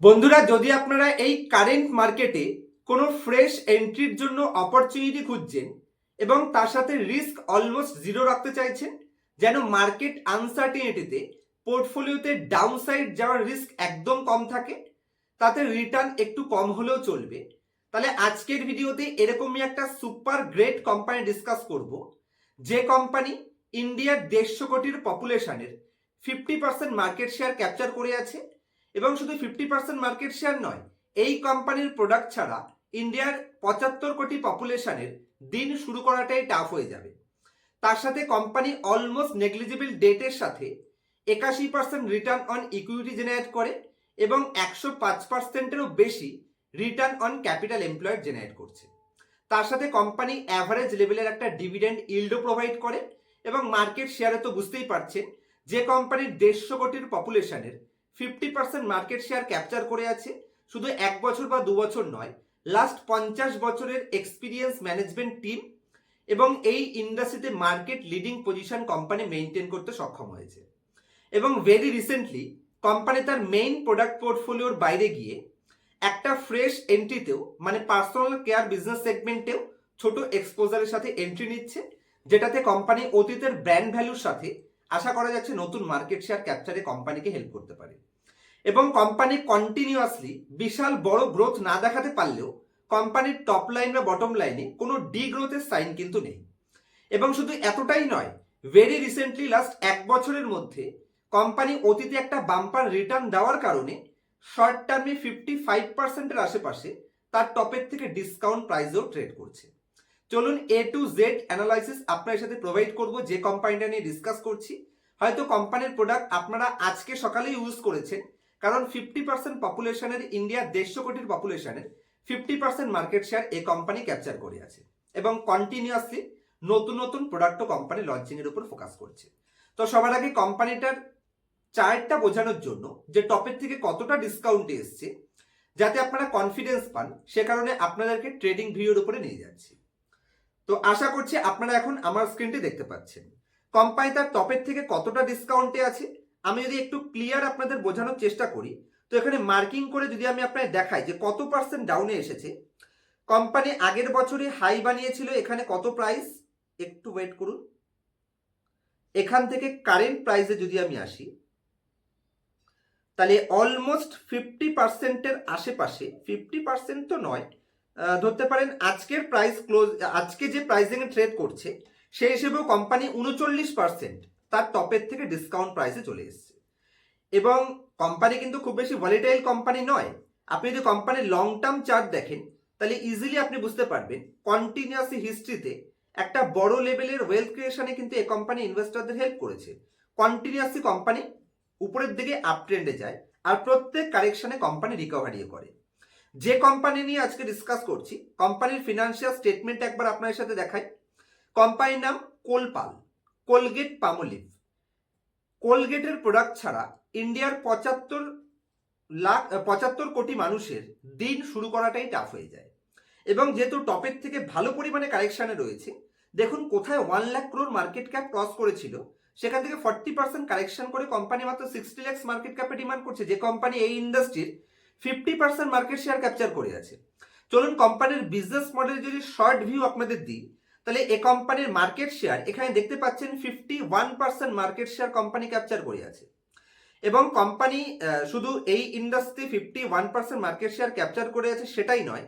বন্ধুরা, যদি আপনারা এই কারেন্ট মার্কেটে কোনো ফ্রেশ এন্ট্রির জন্য অপরচুনিটি খুঁজছেন এবং তার সাথে রিস্ক অলমোস্ট জিরো রাখতে চাইছেন, যেন মার্কেট আনসার্টিনিটিতে পোর্টফোলিওতে ডাউনসাইড যাওয়ার রিস্ক একদম কম থাকে, তাতে রিটার্ন একটু কম হলেও চলবে, তাহলে আজকের ভিডিওতে এরকমই একটা সুপার গ্রেট কোম্পানি ডিসকাস করব, যে কোম্পানি ইন্ডিয়ার দেড়শো কোটির পপুলেশনের fifty percent market share capture করে আছে এবং শুধু ফিফটি পার্সেন্ট মার্কেট শেয়ার নয়, এই কোম্পানির প্রোডাক্ট ছাড়া ইন্ডিয়ার পঁচাত্তর কোটি পপুলেশনের দিন শুরু করাটাই টাফ হয়ে যাবে। তার সাথে কোম্পানি অলমোস্ট নেগলিজিবল ডেটের সাথে একাশি percent return on equity generate করে এবং একশো পাঁচ পার্সেন্টেরও বেশি return on capital employed generate করছে। তার সাথে কোম্পানি অ্যাভারেজ লেভেলের একটা ডিভিডেন্ড ইল্ডও প্রোভাইড করে এবং মার্কেট শেয়ারে তো বুঝতেই পারছেন যে কোম্পানির দেড়শো কোটির পপুলেশনের fifty percent market share capture করে আছে। শুধু এক বছর বা দু বছর নয় লাস্ট পঞ্চাশ বছরের এক্সপিরিয়েন্স ম্যানেজমেন্ট টিম এবং এই ইন্ডাস্ট্রিতে market leading position company maintain করতে সক্ষম হয়েছে। এবং ভেরি রিসেন্টলি কোম্পানি তার মেইন প্রোডাক্ট পোর্টফোলিওর বাইরে গিয়ে একটা ফ্রেশ এন্ট্রিতেও মানে পার্সোনাল কেয়ার বিজনেস সেগমেন্টেও ছোট এক্সপোজারের সাথে এন্ট্রি নিচ্ছে, যেটাতে কোম্পানি অতীতের ব্র্যান্ড ভ্যালুর সাথে আশা করা যাচ্ছে নতুন মার্কেট শেয়ার ক্যাপচারে কোম্পানিকে হেল্প করতে পারে। এবং কোম্পানি কন্টিনিউয়াসলি বিশাল বড় গ্রোথ না দেখাতে পারলেও কোম্পানির টপ লাইন বা বটম লাইনে কোনো ডি গ্রোথের সাইন কিন্তু নেই। এবং শুধু এতটাই নয় ভেরি রিসেন্টলি লাস্ট এক বছরের মধ্যে কোম্পানি অতীতে একটা বাম্পার রিটার্ন দেওয়ার কারণে শর্ট টার্মে ফিফটি ফাইভ পার্সেন্টের আশেপাশে তার টপের থেকে ডিসকাউন্ট প্রাইসেও ট্রেড করছে। চলুন এ টু জেড অ্যানালাইসিস আপনার সাথে প্রোভাইড করব, যে কোম্পানিটা নিয়ে ডিসকাস করছি। হয়তো কোম্পানির প্রোডাক্ট আপনারা আজকে সকালে ইউজ করেছেন, কারণ ফিফটি পার্সেন্ট পপুলেশনের ইন্ডিয়ার দেড়শো কোটির পপুলেশনের ফিফটি পার্সেন্ট মার্কেট শেয়ার এই কোম্পানি ক্যাপচার করে আছে এবং কন্টিনিউয়াসলি নতুন নতুন প্রোডাক্টও কোম্পানি লঞ্চিং এর উপর ফোকাস করছে। তো সবার আগে কোম্পানিটার চার্টটা বোঝানোর জন্য যে টপের থেকে কতটা ডিসকাউন্টে এসছে, যাতে আপনারা কনফিডেন্স পান, সে কারণে আপনাদেরকে ট্রেডিং ভিডিওর উপরে নিয়ে যাচ্ছি। তো আশা করছি আপনারা এখন আমার স্ক্রিনটি দেখতে পাচ্ছেন। কোম্পানি তার টপের থেকে কতটা ডিসকাউন্টে আছে, আমি যদি একটু ক্লিয়ার আপনাদের বোঝানোর চেষ্টা করি, তো এখানে মার্কিং করে যদি আমি আপনাদের দেখাই যে কত পার্সেন্ট ডাউনে এসেছে কোম্পানি আগের বছরে হাই বানিয়েছিল, এখানে কত প্রাইস একটু ওয়েট করুন। এখান থেকে কারেন্ট প্রাইসে যদি আমি আসি, তাহলে অলমোস্ট ফিফটি পার্সেন্টের আশেপাশে ফিফটি পার্সেন্ট তো নয় ধরতে পারেন আজকের প্রাইস ক্লোজ আজকে যে প্রাইসিং ট্রেড করছে, সেই হিসেবেও কোম্পানি উনচল্লিশ পার্সেন্ট তার টপের থেকে ডিসকাউন্ট প্রাইসে চলে এসেছে। এবং কোম্পানি কিন্তু খুব বেশি ভলিটাইল কোম্পানি নয়। আপনি যদি কোম্পানির লং টার্ম চার্ট দেখেন, তাহলে ইজিলি আপনি বুঝতে পারবেন কন্টিনিউয়াস হিস্ট্রিতে একটা বড় লেভেলের ওয়েলথ ক্রিয়েশনে কিন্তু এই কোম্পানি ইনভেস্টরদের হেল্প করেছে। কন্টিনিউয়াসলি কোম্পানি উপরের দিকে আপ ট্রেন্ডে যায়, আর প্রত্যেক কারেকশনে কোম্পানি রিকভারিও করে। যে কোম্পানি নিয়ে আজকে ডিসকাস করছি কোম্পানির ফিনান্সিয়াল স্টেটমেন্ট একবার আপনার সাথে দেখাই। কোম্পানির নাম কোলপাল, কোলগেট পামোলিভ। কোলগেটের প্রোডাক্ট ছাড়া ইন্ডিয়ার পঁচাত্তর লাখ পঁচাত্তর কোটি মানুষের দিন শুরু করাটাই টাফ হয়ে যায়। এবং যেহেতু টপের থেকে ভালো পরিমাণে কারেকশানে রয়েছে, দেখুন কোথায় one lakh crore market cap cross করেছিল, সেখান থেকে ফর্টি পার্সেন্ট কারেকশন করে কোম্পানি মাত্র সিক্সটি ল্যাক্স মার্কেট ক্যাপে ডিমান্ড করছে। যে কোম্পানি এই ইন্ডাস্ট্রির fifty percent market share capture করে আছে। চলুন কোম্পানির বিজনেস মডেল যদি শর্ট ভিউ আপনাদের দিই, তাহলে এ কোম্পানির মার্কেট শেয়ার এখানে দেখতে পাচ্ছেন fifty one percent market share company capture করে আছে। এবং কোম্পানি শুধু এই industry fifty one percent market share capture করে আছে সেটাই নয়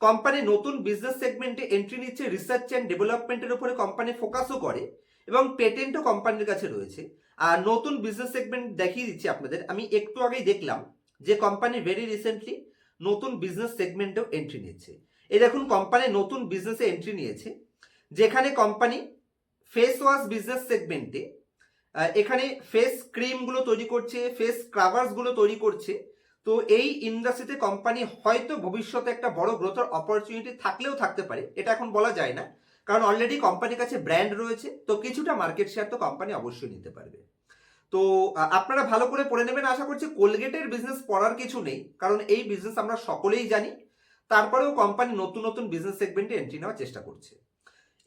কোম্পানি নতুন বিজনেস সেগমেন্টে এন্ট্রি নিচ্ছে রিসার্চ অ্যান্ড ডেভেলপমেন্টের উপরে কোম্পানি ফোকাসও করে, এবং পেটেন্টও কোম্পানির কাছে রয়েছে। আর নতুন বিজনেস সেগমেন্ট দেখিয়ে দিচ্ছি আপনাদের, আমি একটু আগেই দেখলাম যে কোম্পানি ভেরি রিসেন্টলি নতুন বিজনেস সেগমেন্টেও এন্ট্রি নিচ্ছে এই দেখুন কোম্পানি নতুন বিজনেসে এন্ট্রি নিয়েছে, যেখানে কোম্পানি ফেস ওয়াশ বিজনেস সেগমেন্টে এখানে ফেস ক্রিমগুলো তৈরি করছে ফেস স্ক্রাবার্সগুলো তৈরি করছে। তো এই ইন্ডাস্ট্রিতে কোম্পানি হয়তো ভবিষ্যতে একটা বড় গ্রোথের অপরচুনিটি থাকলেও থাকতে পারে, এটা এখন বলা যায় না। কারণ অলরেডি কোম্পানির কাছে ব্র্যান্ড রয়েছে, তো কিছুটা মার্কেট শেয়ার তো কোম্পানি অবশ্যই নিতে পারবে। তো আপনারা ভালো করে পড়ে নেবেন। আশা করছি কোলগেটের বিজনেস পড়ার কিছু নেই। কারণ এই বিজনেস আমরা সকলেই জানি। তারপরেও কোম্পানি নতুন নতুন বিজনেস সেগমেন্টে এন্ট্রি নেওয়ার চেষ্টা করছে।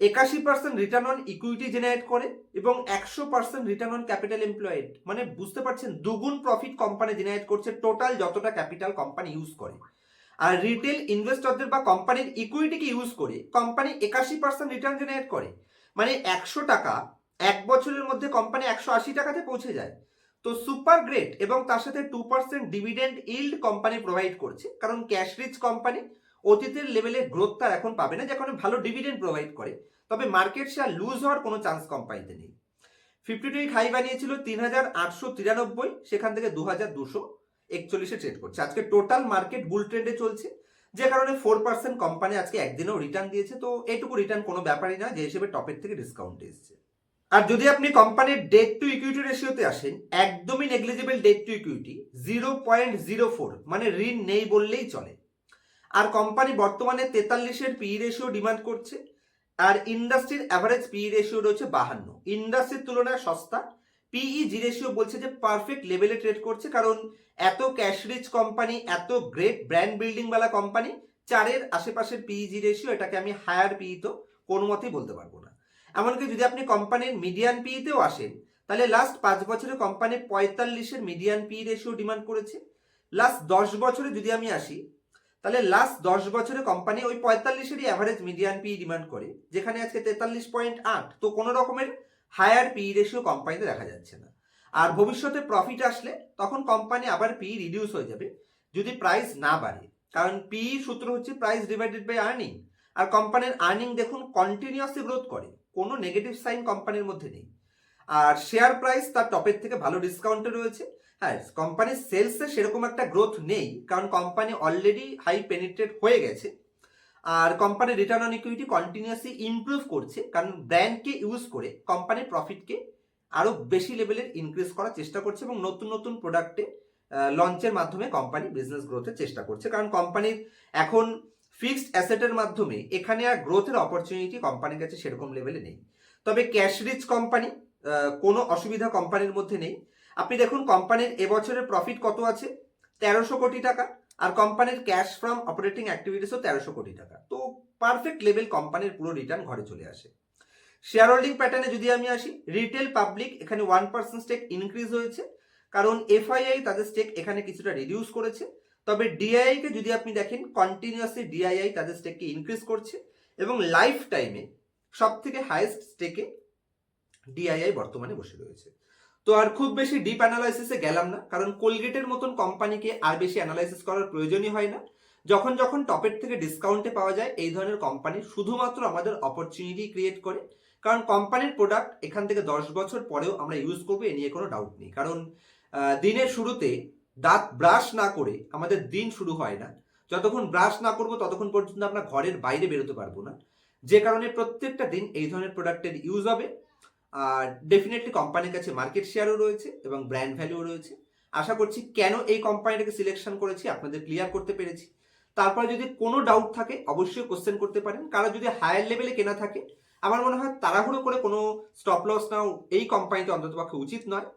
একাশি percent return on equity generate করে এবং একশো percent return on capital employed মানে বুঝতে পারছেন, দুগুণ প্রফিট কোম্পানি জেনারেট করছে টোটাল যতটা ক্যাপিটাল কোম্পানি ইউজ করে। আর রিটেল ইনভেস্টরদের বা কোম্পানির ইকুইটিকে ইউজ করে কোম্পানি একাশি পার্সেন্ট রিটার্ন জেনারেট করে। মানে একশো টাকা এক বছরের মধ্যে কোম্পানি একশো আশি টাকাতে পৌঁছে যায়। তো সুপার গ্রেট এবং তার সাথে two percent dividend yield company provide করছে। কারণ ক্যাশ রিচ কোম্পানি অতীতের লেভেলের গ্রোথ তার এখন পাবে না যেখানে ভালো ডিভিডেন্ড প্রোভাইড করে। তবে মার্কেট শেয়ার লুজ হওয়ার কোনো চান্স কোম্পানিতে নেই। ফিফটি টু হাই বানিয়েছিল তিন হাজার আটশো তিরানব্বই, সেখান থেকে দু হাজার দুশো একচল্লিশে ট্রেড করছে। আজকে টোটাল মার্কেট বুল ট্রেন্ডে চলছে, যে কারণে ফোর পার্সেন্ট কোম্পানি আজকে একদিনেও রিটার্ন দিয়েছে। তো এটুকু রিটার্ন কোনো ব্যাপারই না, যে হিসেবে টপের থেকে ডিসকাউন্ট এসছে। আর যদি আপনি কোম্পানির ডেট টু ইকুইটি রেশিওতে আসেন, একদমই negligible debt to equity zero point zero four মানে ঋণ নেই বললেই চলে। আর কোম্পানি বর্তমানে তেতাল্লিশের পি রেশিও ডিমান্ড করছে, আর ইন্ডাস্ট্রির অ্যাভারেজ পি রেশিও রয়েছে বাহান্ন। ইন্ডাস্ট্রির তুলনায় সস্তা। পিই জি রেশিও বলছে যে পারফেক্ট লেভেলে ট্রেড করছে, কারণ এত ক্যাশ রিচ কোম্পানি এত গ্রেট ব্র্যান্ড বিল্ডিং वाला কোম্পানি চারের আশেপাশের পিইজি রেশিও এটাকে আমি হায়ার পিই তো কোনো মতেই বলতে পারব না। এমনকি যদি আপনি কোম্পানির মিডিয়ান পিইতেও আসেন, তাহলে লাস্ট পাঁচ বছরে কোম্পানি পঁয়তাল্লিশের মিডিয়ান পি রেশিও ডিমান্ড করেছে। লাস্ট দশ বছরে যদি আমি আসি, তাহলে লাস্ট দশ বছরে কোম্পানি ওই পঁয়তাল্লিশেরই অ্যাভারেজ মিডিয়ান পি ডিমান্ড করে, যেখানে আজকে তেতাল্লিশ পয়েন্ট আট। তো কোনো রকমের হায়ার পি রেশিও কোম্পানিতে দেখা যাচ্ছে না। আর ভবিষ্যতে প্রফিট আসলে তখন কোম্পানি আবার পি রিডিউস হয়ে যাবে, যদি প্রাইস না বাড়ে। কারণ পি সূত্র হচ্ছে প্রাইস ডিভাইডেড বাই আর্নিং আর কোম্পানির আর্নিং দেখুন কন্টিনিউয়াসলি গ্রোথ করে। কোনো নেগেটিভ সাইন কোম্পানির মধ্যে নেই। আর শেয়ার প্রাইস তার টপের থেকে ভালো ডিসকাউন্টে রয়েছে। হ্যাঁ কোম্পানির সেলসে সেরকম একটা গ্রোথ নেই, কারণ কোম্পানি অলরেডি হাই পেনিট্রেট হয়ে গেছে। আর কোম্পানির return on equity continuously improve করছে, কারণ ব্র্যান্ডকে ইউজ করে কোম্পানির প্রফিটকে আরও বেশি লেভেলের ইনক্রিজ করার চেষ্টা করছে এবং নতুন নতুন প্রোডাক্টে লঞ্চের মাধ্যমে কোম্পানি বিজনেস গ্রোথের চেষ্টা করছে। কারণ কোম্পানির এখন ফিক্সড অ্যাসেটের মাধ্যমে এখানে আর গ্রোথের অপরচুনিটি কোম্পানির কাছে সেরকম লেভেলে নেই। তবে ক্যাশ রিচ কোম্পানি কোনো অসুবিধা কোম্পানির মধ্যে নেই। আপনি দেখুন কোম্পানির এবছরের প্রফিট কত আছে? তেরোশো কোটি টাকা। আর কোম্পানির ক্যাশ ফ্রম অপারেটিং অ্যাক্টিভিটিসও তেরোশো কোটি টাকা। তো পারফেক্ট লেভেল কোম্পানির পুরো রিটার্ন ঘরে চলে আসে। শেয়ার হোল্ডিং প্যাটার্নে যদি আমি আসি রিটেল পাবলিক এখানে ওয়ান পার্সেন্ট স্টেক ইনক্রিজ হয়েছে। কারণ এফআইআই তাদের স্টেক এখানে কিছুটা রিডিউস করেছে। তবে ডিআইআই কে যদি আপনি দেখেন কন্টিনিউয়াসলি ডিআইআই তাদের স্টেককে ইনক্রিজ করছে এবং লাইফ টাইমে সব থেকে হাইয়েস্ট স্টেকে ডিআইআই বর্তমানে বসে রয়েছে। তো আর খুব বেশি ডিপ অ্যানালাইসিসে গেলাম না, কারণ কোলগেটের মতন কোম্পানিকে আর বেশি অ্যানালাইসিস করার প্রয়োজনই হয় না। যখন যখন টপের থেকে ডিসকাউন্টে পাওয়া যায়, এই ধরনের কোম্পানি শুধুমাত্র আমাদের অপরচুনিটি ক্রিয়েট করে। কারণ কোম্পানির প্রোডাক্ট এখান থেকে দশ বছর পরেও আমরা ইউজ করব, এ নিয়ে কোনো ডাউট নেই। কারণ দিনের শুরুতে দাঁত ব্রাশ না করে আমাদের দিন শুরু হয় না। যতক্ষণ ব্রাশ না করব, ততক্ষণ পর্যন্ত আমরা ঘরের বাইরে বেরোতে পারব না। যে কারণে প্রত্যেকটা দিন এই ধরনের প্রোডাক্টের ইউজ হবে। আর ডেফিনেটলি কোম্পানির কাছে মার্কেট শেয়ারও রয়েছে এবং ব্র্যান্ড ভ্যালুও রয়েছে। আশা করছি কেন এই কোম্পানিটাকে সিলেকশন করেছি, আপনাদের ক্লিয়ার করতে পেরেছি। তারপরে যদি কোনো ডাউট থাকে, অবশ্যই কোশ্চেন করতে পারেন। কারও যদি হায়ার লেভেলে কেনা থাকে, আমার মনে হয় তাড়াহুড়ো করে কোনো স্টপ লস নাও এই কোম্পানিতে অন্ততপক্ষে উচিত নয়।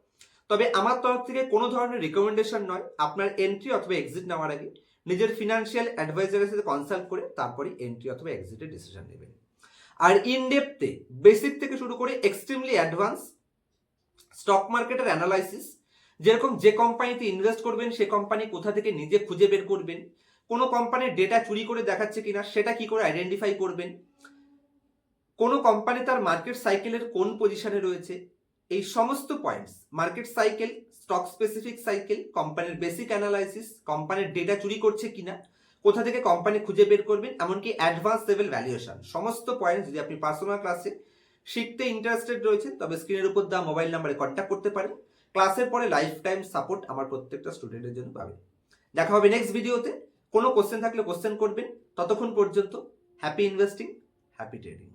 তবে আমার তরফ থেকে কোনো ধরনের রিকমেন্ডেশন নয়। আপনার এন্ট্রি অথবা এক্সিট নেওয়ার আগে নিজের ফিনান্সিয়াল অ্যাডভাইজারের সাথে কনসাল্ট করে তারপরে এন্ট্রি অথবা এক্সিটের ডিসিশন নেবেন। আর ইন ডেপথে বেসিক থেকে শুরু করে এক্সট্রিমলি অ্যাডভান্স স্টক মার্কেটের অ্যানালাইসিস যেরকম যে কোম্পানিতে ইনভেস্ট করবেন, সে কোম্পানি কোথা থেকে নিজে খুঁজে বের করবেন, কোনো কোম্পানির ডেটা চুরি করে দেখাচ্ছে কিনা, সেটা কি করে আইডেন্টিফাই করবেন, কোনো কোম্পানি তার মার্কেট সাইকেলের কোন পজিশনে রয়েছে এই সমস্ত points market cycle stock specific cycle কোম্পানির বেসিক অ্যানালাইসিস কোম্পানির ডেটা চুরি করছে কিনা, কোথা থেকে কোম্পানি খুঁজে বের করবেন, এমনকি অ্যাডভান্স লেভেল ভ্যালুয়েশন সমস্ত পয়েন্ট যদি আপনি পার্সোনাল ক্লাসে শিখতে ইন্টারেস্টেড রয়েছেন, তবে স্ক্রিনের উপর দেওয়া মোবাইল নাম্বারে কন্ট্যাক্ট করতে পারেন। ক্লাসের পরে লাইফ টাইম সাপোর্ট আমার প্রত্যেকটা স্টুডেন্টের জন্য পাবেন। দেখা হবে নেক্সট ভিডিওতে কোনো কোশ্চেন থাকলে কোশ্চেন করবেন। ততক্ষণ পর্যন্ত হ্যাপি ইনভেস্টিং হ্যাপি ট্রেডিং